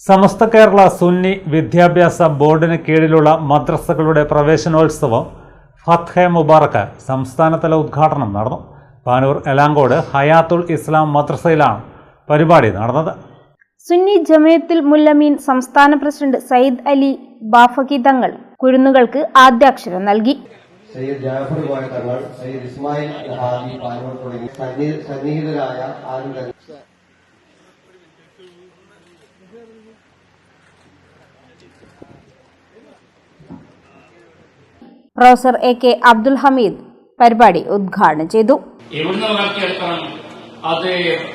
സമസ്ത കേരള സുന്നി വിദ്യാഭ്യാസ ബോർഡിന് കീഴിലുള്ള മദ്രസകളുടെ പ്രവേശനോത്സവം ഫത്ഹെ മുബാറക്ക് സംസ്ഥാനതല ഉദ്ഘാടനം നടന്നു. പാനൂർ എലാങ്കോട് ഹയാത്തുൽ ഇസ്ലാം മദ്രസയിലാണ് പരിപാടി നടന്നത്. സുന്നി ജമയത്തുൽ മുല്ലമീൻ സംസ്ഥാന പ്രസിഡന്റ് സയ്യിദ് അലി ബാഫക്കി തങ്ങൾ കുരുന്നുകൾക്ക് ആദ്യാക്ഷരം നൽകി. സയ്യിദ് ജാഫർ തങ്ങൾ സയ്യിദ് ഇസ്മായിൽ തുടങ്ങി സന്നിഹിതരായ ആളുകൾ professor A K Abdul Hameed പരിപാടി ഉദ്ഘാടനം ചെയ്തു. അത്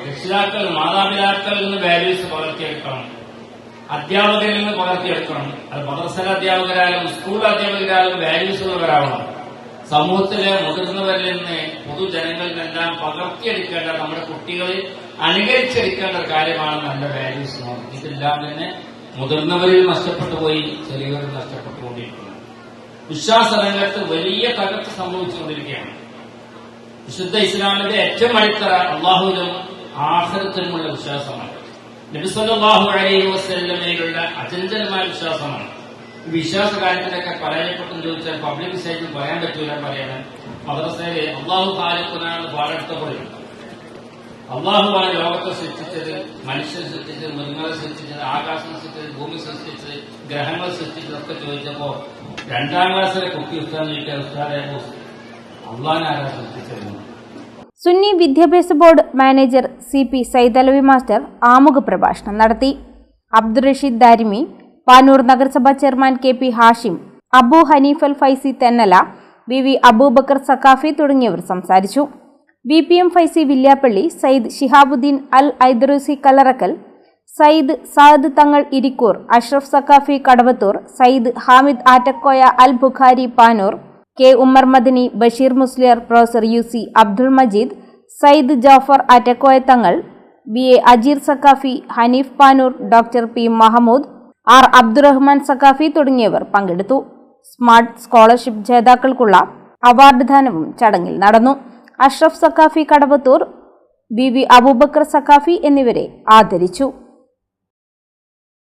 രക്ഷിതാക്കൾ മാതാപിതാക്കളിൽ നിന്ന് വാല്യൂസ് വളർത്തിയെടുക്കണം. അധ്യാപകരിൽ നിന്ന് വളർത്തിയെടുക്കണം. അത് മദ്രസ അധ്യാപകരായാലും സ്കൂൾ അധ്യാപകരായാലും വാല്യൂസ് ഉള്ളവരാവണം. സമൂഹത്തിലെ മുതിർന്നവരിൽ നിന്ന് പൊതുജനങ്ങളിൽ നിന്നെല്ലാം പകർത്തിയെടുക്കേണ്ട നമ്മുടെ കുട്ടികളിൽ അനുകരിച്ചെടുക്കേണ്ട ഒരു കാര്യമാണ് നല്ല വാല്യൂസ് ഇതെല്ലാം തന്നെ മുതിർന്നവരിൽ നഷ്ടപ്പെട്ടു പോയി ചെറിയവരിൽ നഷ്ടപ്പെട്ടുകൊണ്ടിരിക്കുന്നു വിശ്വാസ രംഗത്ത് വലിയ തകർച്ച സംഭവിച്ചുകൊണ്ടിരിക്കുകയാണ്. വിശുദ്ധ ഇസ്ലാമിന്റെ ഏറ്റവും അടിത്തറ അള്ളാഹുവിനും ആഹൃത്തിനുമുള്ള വിശ്വാസമാണ്. നബിസ്വല്ലാഹു അലൈഹി അചഞ്ചലമായ വിശ്വാസമാണ്. വിശ്വാസ കാര്യത്തിലൊക്കെ പരാജയപ്പെട്ടെന്ന് ചോദിച്ചാൽ പബ്ലിക് സ്റ്റേജിൽ പറയാൻ പറ്റൂല പറയാണ് മദ്രസയിലെ അള്ളാഹു കാലത്തിനാണ് പാടെടുത്തപ്പോൾ അള്ളാഹുവാണ് ലോകത്തെ സൃഷ്ടിച്ചത് മനുഷ്യൻ സൃഷ്ടിച്ചത് മൃഗങ്ങളെ സൃഷ്ടിച്ചത് ആകാശം സൃഷ്ടിച്ചത് ഭൂമി സൃഷ്ടിച്ചത് ഗ്രഹങ്ങൾ സൃഷ്ടിച്ചതൊക്കെ ചോദിച്ചപ്പോ രണ്ടാം ക്ലാസ്സിലെ കുട്ടി ഉസ്താദ് ഉസ്താദെ Sunni Vidyabhyasa board manager C P Saidalavi master ആമുഖ പ്രഭാഷണം നടത്തി. അബ്ദുൾ റഷീദ് ദാരിമി പാനൂർ നഗരസഭാ chairman K P Hashim Abu Hanifal Faizy Thennala V V Abubacker Saquafi തുടങ്ങിയവർ സംസാരിച്ചു. B P M Faizy Villiappally Sayyid Shihabuddin Al Aidarusi Kallarakkal Sayyid Saad Thangal Irikkur Ashraf Saquafi Kadavathur Sayyid Hamid Attakoya Al Bukhari Panoor K Ummer Madani Basheer Musliyar professor U C Abdul Majeed Sayyid Jafar Attakoya Thangal B A Ajeer Saquafi Haneef Panoor doctor P Mahmood R Abdurahman Saquafi തുടങ്ങിയവർ പങ്കെടുത്തു. Smart scholarship ജേതാക്കൾക്കുള്ള award ദാനവും ചടങ്ങിൽ നടന്നു. Ashraf Saqafi Kadavathur B V Abubakar Saqafi എന്നിവരെ ആദരിച്ചു.